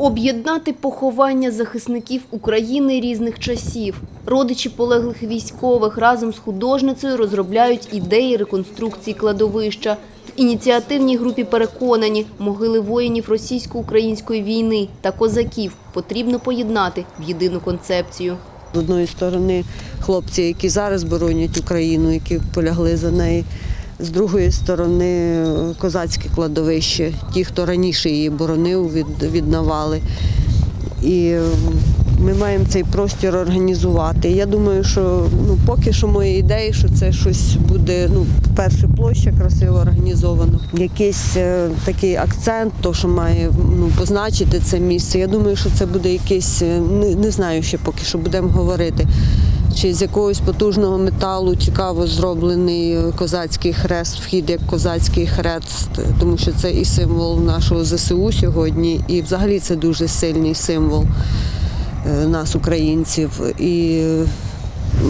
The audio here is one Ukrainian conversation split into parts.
Об'єднати поховання захисників України різних часів. Родичі полеглих військових разом з художницею розробляють ідеї реконструкції кладовища. В ініціативній групі переконані, могили воїнів російсько-української війни та козаків потрібно поєднати в єдину концепцію. З одної сторони, хлопці, які зараз боронять Україну, які полягли за неї. З другої сторони, козацьке кладовище, ті, хто раніше її боронив від, від. І ми маємо цей простір організувати. Я думаю, що ну, поки що мої ідеї, що це щось буде, ну, перше, площа красиво організовано. Якийсь е, такий акцент, то, що має ну, позначити це місце. Я думаю, що це буде якийсь, е, не, не знаю ще поки що будемо говорити. Чи з якогось потужного металу цікаво зроблений козацький хрест, вхід як козацький хрест, тому що це і символ нашого ЗСУ сьогодні, і взагалі це дуже сильний символ е, нас, українців. І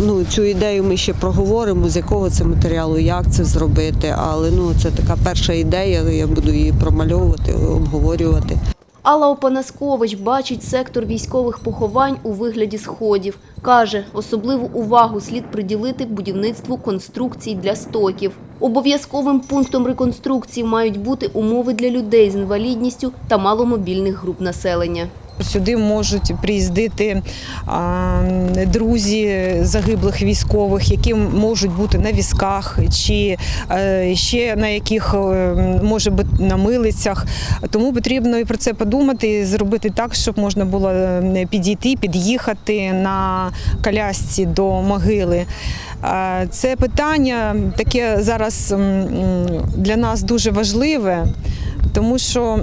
ну, цю ідею ми ще проговоримо, з якого це матеріалу, як це зробити. Але ну, це така перша ідея, я буду її промальовувати, обговорювати. Алла Опанаскович бачить сектор військових поховань у вигляді сходів. Каже, особливу увагу слід приділити будівництву конструкцій для стоків. Обов'язковим пунктом реконструкції мають бути умови для людей з інвалідністю та маломобільних груп населення. Сюди можуть приїздити друзі загиблих військових, які можуть бути на візках, чи е, ще на яких е, може бути на милицях. Тому потрібно і про це подумати, і зробити так, щоб можна було е, підійти, під'їхати на колясці до могили. Це питання таке зараз для нас дуже важливе. Тому що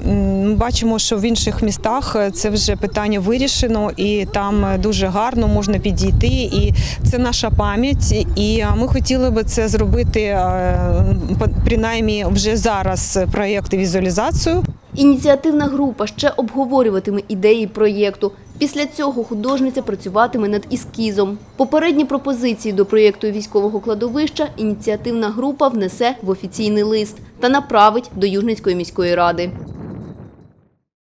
ми бачимо, що в інших містах це вже питання вирішено, і там дуже гарно можна підійти. І це наша пам'ять. І ми хотіли би це зробити принаймні вже зараз проєкт візуалізацію. Ініціативна група ще обговорюватиме ідеї проєкту. Після цього художниця працюватиме над ескізом. Попередні пропозиції до проєкту військового кладовища ініціативна група внесе в офіційний лист та направить до Южницької міської ради.